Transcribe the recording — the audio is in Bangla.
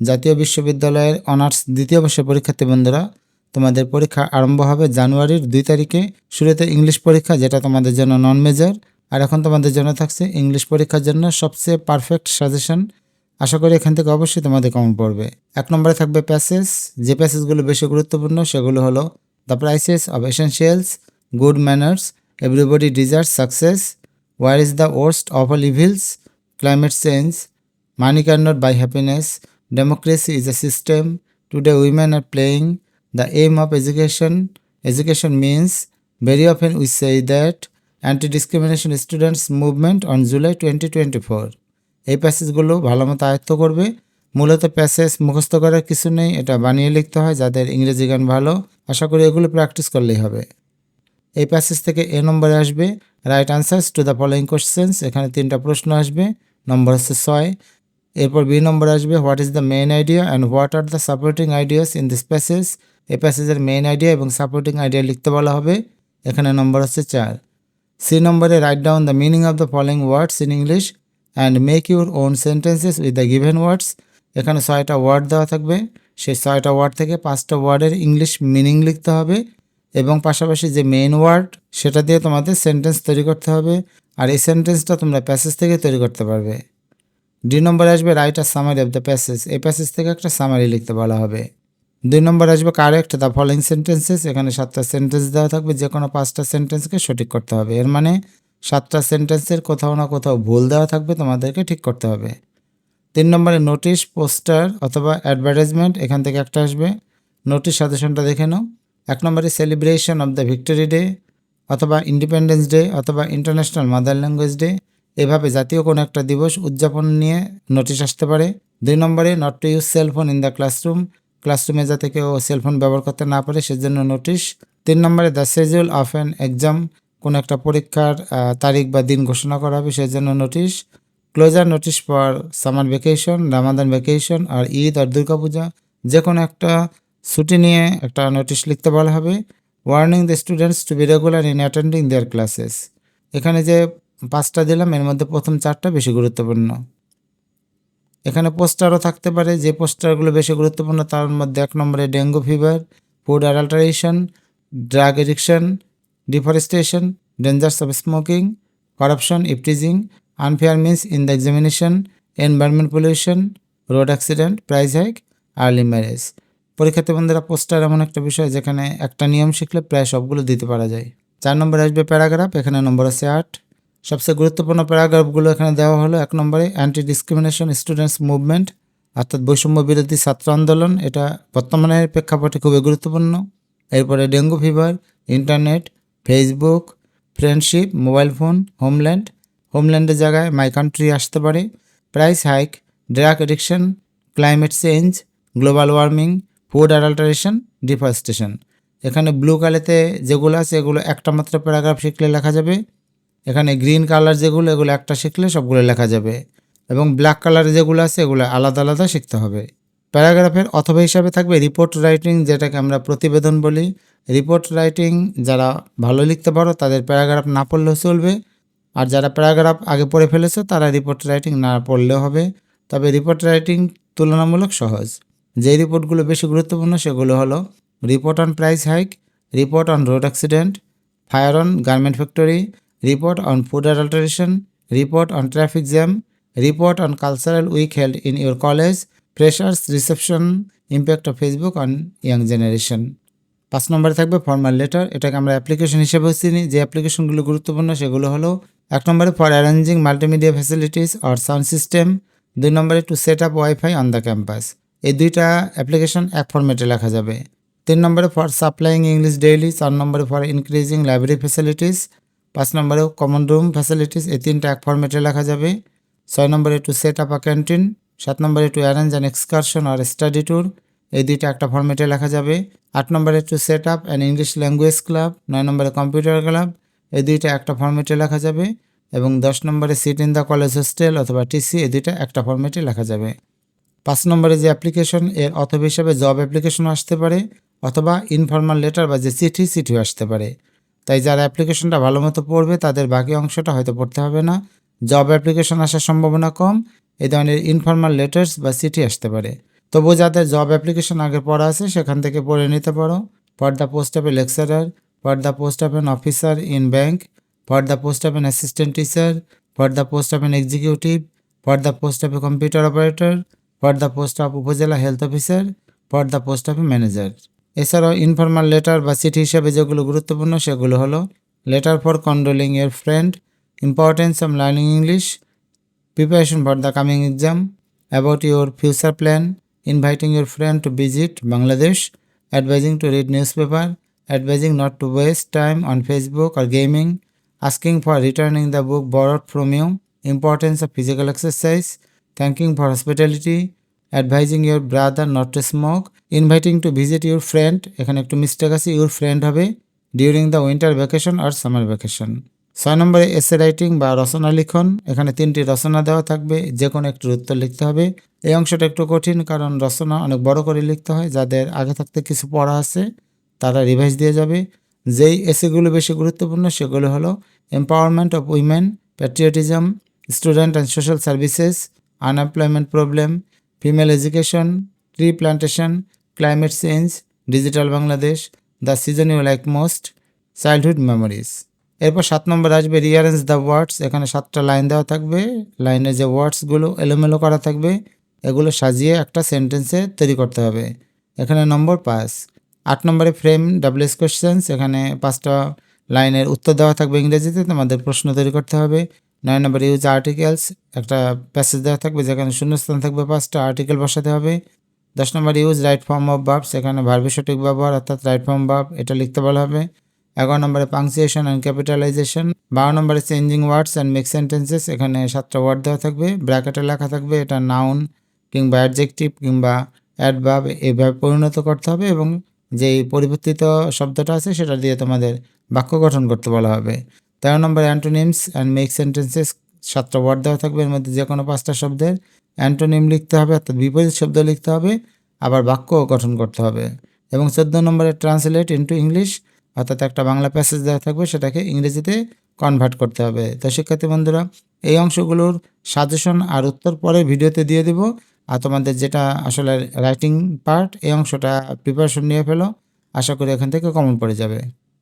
জাতীয় বিশ্ববিদ্যালয়ের অনার্স দ্বিতীয় বর্ষের পরীক্ষার্থী বন্ধুরা, তোমাদের পরীক্ষা আরম্ভ হবে জানুয়ারির দুই তারিখে। শুরুতে ইংলিশ পরীক্ষা, যেটা তোমাদের জন্য নন মেজর আর এখন তোমাদের জন্য থাকছে ইংলিশ পরীক্ষার জন্য সবচেয়ে পারফেক্ট সাজেশন আশা করি এখান থেকে অবশ্যই তোমাদের কমন পড়বে। এক নম্বরে থাকবে প্যাসেজ যে প্যাসেজগুলো বেশি গুরুত্বপূর্ণ সেগুলো হলো the prices of essentials good manners everybody deserve success war is the worst of all evils climate change money can not buy happiness a system today women are playing the um of education education means very often we say that anti discrimination students movement on July twenty twenty four এই প্যাসেজগুলো ভালো মতো আয়ত্ত করবে। মূলত প্যাসেজ মুখস্থ করার কিছু নেই, এটা বানিয়ে লিখতে হয় যাদের ইংরেজি গান ভালো। আশা করি এগুলো প্র্যাকটিস করলেই হবে। এই প্যাসেজ থেকে এ নম্বরে আসবে। Write answers to the following questions এখানে তিনটা প্রশ্ন আসবে। নম্বর হচ্ছে ছয়। এরপর বি নম্বর আসবে what is the main idea and what are the supporting ideas in this passage এই প্যাসেজের মেইন আইডিয়া এবং সাপোর্টিং আইডিয়া লিখতে বলা হবে। এখানে নম্বর হচ্ছে চার। সি নম্বরে write down the meaning of the following words in English and make your own sentences with the given words এখানে ছয়টা ওয়ার্ড দেওয়া থাকবে। সেই ছয়টা ওয়ার্ড থেকে পাঁচটা ওয়ার্ডের ইংলিশ মিনিং লিখতে হবে এবং পাশাপাশি যে মেইন ওয়ার্ড সেটা দিয়ে তোমাদের সেন্টেন্স তৈরি করতে হবে। আর এই সেন্টেন্সটা তোমরা প্যাসেজ থেকে তৈরি করতে পারবে। দুই নম্বরে আসবে write summary of the passage এই প্যাসেজ থেকে একটা সামারি লিখতে বলা হবে। দুই নম্বর আসবে কারেক্ট দ্য ফলোয়িং সেন্টেন্সেস এখানে সাতটা সেন্টেন্স দেওয়া থাকবে, যে কোনো পাঁচটা সেন্টেন্সকে সঠিক করতে হবে। এর মানে সাতটা সেন্টেন্সের কোথাও না কোথাও ভুল দেওয়া থাকবে, তোমাদেরকে ঠিক করতে হবে। তিন নম্বরে নোটিশ পোস্টার অথবা অ্যাডভার্টাইজমেন্ট এখান থেকে একটা আসবে। নোটিশ সাজেশনটা দেখে নাও। এক নম্বরে celebration of the victory day অথবা ইন্ডিপেন্ডেন্স ডে অথবা ইন্টারন্যাশনাল মাদার ল্যাঙ্গুয়েজ ডে এভাবে জাতীয় কোনো একটা দিবস উদযাপন নিয়ে নোটিশ আসতে পারে। দুই নম্বরে not to use cellphone in the classroom ক্লাসরুমে যাতে কেউ সেলফোন ব্যবহার করতে না পারে, সেজন্য নোটিশ। তিন নম্বরে the schedule of an exam কোনো একটা পরীক্ষার তারিখ বা দিন ঘোষণা করা হবে, সেজন্য notice. Closure notice for summer vacation Ramadan vacation আর ঈদ আর দুর্গাপূজা যে কোনো একটা ছুটি নিয়ে একটা নোটিশ লিখতে বলা হবে। Warning the students to be regular in attending their classes এখানে যে পাঁচটা দিলাম, এর মধ্যে প্রথম চারটা বেশি গুরুত্বপূর্ণ। এখানে পোস্টারও থাকতে পারে, যে পোস্টারগুলো বেশি গুরুত্বপূর্ণ তার মধ্যে এক নম্বরে dengue fever, food adulteration, drug addiction, deforestation, dangers of smoking, corruption, eve teasing, unfair means in the examination, environment pollution, road accident price hike, early marriage. পরীক্ষার্থী বন্ধুরা, পোস্টার এমন একটা বিষয় যেখানে একটা নিয়ম শিখলে প্রায় সবগুলো দিতে পারা যায়। চার নম্বরে আসবে প্যারাগ্রাফ, এখানে নম্বর আছে আট। সবচেয়ে গুরুত্বপূর্ণ প্যারাগ্রাফগুলো এখানে দেওয়া হলো। এক নম্বরে অ্যান্টি ডিসক্রিমিনেশন স্টুডেন্টস মুভমেন্ট অর্থাৎ বৈষম্য বিরোধী ছাত্র আন্দোলন, এটা বর্তমানের প্রেক্ষাপটে খুবই গুরুত্বপূর্ণ। এরপরে dengue fever internet Facebook friendship mobile phone homeland হোমল্যান্ডের জায়গায় মাই কান্ট্রি আসতে পারে। Price hike drug addiction climate change global warming food adulteration deforestation এখানে ব্লু কালাতে যেগুলো আছে, এগুলো একটা মাত্র প্যারাগ্রাফ শিখলে লেখা যাবে। এখানে গ্রিন কালার যেগুলো, এগুলো একটা শিখলে সবগুলো লেখা যাবে। এবং ব্ল্যাক কালার যেগুলো আছে, এগুলো আলাদা আলাদা শিখতে হবে। প্যারাগ্রাফের অথবা হিসাবে থাকবে রিপোর্ট রাইটিং যেটাকে আমরা প্রতিবেদন বলি। রিপোর্ট রাইটিং যারা ভালো লিখতে পারো, তাদের প্যারাগ্রাফ না পড়লেও চলবে। আর যারা প্যারাগ্রাফ আগে পড়ে ফেলেছো, তারা রিপোর্ট রাইটিং না পড়লেও হবে। তবে রিপোর্ট রাইটিং তুলনামূলক সহজ। যে রিপোর্টগুলো বেশি গুরুত্বপূর্ণ, সেগুলো হলো report on price hike report on road accident fire on garment factory report on food adulteration report on traffic jam report on cultural week held in your college freshers reception impact of Facebook on young generation পাঁচ নম্বরে থাকবে ফর্মাল লেটার এটাকে আমরা অ্যাপ্লিকেশন হিসেবেও চিনি। যে অ্যাপ্লিকেশনগুলো গুরুত্বপূর্ণ, সেগুলো হলো এক নম্বরে for arranging multimedia facilities or sound system দুই নম্বরে to set up wifi on the campus এই দুইটা অ্যাপ্লিকেশন এক ফর্মেটে লেখা যাবে। তিন নম্বরে ফর সাপ্লাইং ইংলিশ ডেইলি চার নম্বরে ফর ইনক্রিজিং লাইব্রেরি ফ্যাসিলিটিস পাঁচ নম্বরে কমন রুম ফ্যাসিলিটিস এই তিনটা এক ফর্মেটে লেখা যাবে। ছয় নম্বরে to set up a canteen সাত নম্বরে টু অ্যারেঞ্জ অ্যান এক্সকারশন আর স্টাডি ট্যুর এই দুইটা একটা ফর্মেটে লেখা যাবে। আট নম্বরে to set up an English language club নয় নম্বরে কম্পিউটার ক্লাব এই দুইটা একটা ফর্মেটে লেখা যাবে। এবং দশ নম্বরে seat in the college hostel অথবা টিসি এই দুইটা একটা ফর্মেটে লেখা যাবে। পাঁচ নম্বরে যে অ্যাপ্লিকেশন এর অথবা হিসাবে জব অ্যাপ্লিকেশনও আসতে পারে, অথবা ইনফর্মাল লেটার বা যে চিঠি, চিঠিও আসতে পারে। তাই যারা অ্যাপ্লিকেশনটা ভালো মতো পড়বে, তাদের বাকি অংশটা হয়তো পড়তে হবে না। জব অ্যাপ্লিকেশন আসার সম্ভাবনা কম এই ধরনের ইনফর্মাল লেটার্স বা চিঠি আসতে পারে। তবু যাদের জব অ্যাপ্লিকেশন আগে পড়া আছে, সেখান থেকে পড়ে নিতে পারো। For the post of a lecturer for the post of an officer in bank for the post of an assistant teacher for the post of an executive for the post of a computer operator for the post of upazila health officer for the post of a manager এছাড়াও ইনফরমাল লেটার বা চিঠি হিসাবে যেগুলো গুরুত্বপূর্ণ সেগুলো হলো letter for condoling your friend importance of learning English preparation for the coming exam about your future plan inviting your friend to visit Bangladesh advising to read news paper advising not to waste time on Facebook R gaming asking for returning the book borrowed from you, importance of physical exercise, thanking for hospitality, advising your brother not to smoke, inviting to visit your friend এখানে একটু মিস্টেক আছে ইউর ফ্রেন্ড হবে ডিউরিং দ্য উইন্টার ভ্যাকেশন আর সামার ভ্যাকেশন ছয় নম্বরে এসে রাইটিং বা রচনা লিখন এখানে তিনটি রচনা দেওয়া থাকবে যে কোনো একটি উত্তর লিখতে হবে। এই অংশটা একটু কঠিন কারণ রচনা অনেক বড় করে লিখতে হয় যাদের আগে থাকতে কিছু পড়া আছে তারা রিভাইজ দিয়ে যাবে। যেই এসেগুলো বেশি গুরুত্বপূর্ণ সেগুলো হলো empowerment of women patriotism student and social services unemployment problem female education tree plantation climate change digital Bangladesh the season you like most childhood memories এরপর সাত নম্বর আসবে রিয়ারেন্স দ্য ওয়ার্ডস এখানে সাতটা লাইন দেওয়া থাকবে। লাইনে যে ওয়ার্ডসগুলো এলোমেলো করা থাকবে, এগুলো সাজিয়ে একটা সেন্টেন্সে তৈরি করতে হবে। এখানে নম্বর পাঁচ। আট নম্বরে ফ্রেম ডাবলএস কোয়েশ্চেন্স এখানে পাঁচটা লাইনের উত্তর দেওয়া থাকবে ইংরেজিতে। তোমাদের প্রশ্ন তৈরি করতে হবে। নয় নম্বরে ইউজ আর্টিকেলস একটা প্যাসেজ দেওয়া থাকবে যেখানে শূন্যস্থান থাকবে পাঁচটা আর্টিকেল বসাতে হবে। দশ নম্বর use right form of verbs সেখানে ভার্বের সঠিক ব্যবহার অর্থাৎ রাইট ফর্ম ভার্ব এটা লিখতে বলা হবে। এগারো নম্বরে পাংচুয়েশন অ্যান্ড ক্যাপিটালাইজেশন বারো নম্বরে changing words and mix sentences এখানে সাতটা ওয়ার্ড দেওয়া থাকবে। ব্র্যাকেটে লেখা থাকবে এটা নাউন কিংবা অ্যাডজেক্টিভ কিংবা অ্যাডভাব এইভাবে পরিণত করতে হবে এবং যেই পরিবর্তিত শব্দটা আছে সেটা দিয়ে তোমাদের বাক্য গঠন করতে বলা হবে। তেরো নম্বর অ্যান্টোনিমস অ্যান্ড মেক সেন্টেন্সেস সাতটা ওয়ার্ড দেওয়া থাকবে, এর মধ্যে যে কোনো পাঁচটা শব্দের অ্যান্টোনিম লিখতে হবে, অর্থাৎ বিপরীত শব্দ লিখতে হবে, আবার বাক্য গঠন করতে হবে। এবং চোদ্দ নম্বরে ট্রান্সলেট ইন্টু ইংলিশ অর্থাৎ একটা বাংলা প্যাসেজ দেওয়া থাকবে, সেটাকে ইংরেজিতে কনভার্ট করতে হবে। তো শিক্ষার্থী বন্ধুরা, এই অংশগুলোর সাজেশন আর উত্তর পরে ভিডিওতে দিয়ে দেবো, আর তোমাদের যেটা আসলে রাইটিং পার্ট এই অংশটা প্রিপারেশন নিয়ে ফেলো, আশা করি এখান থেকে কমন পড়ে যাবে।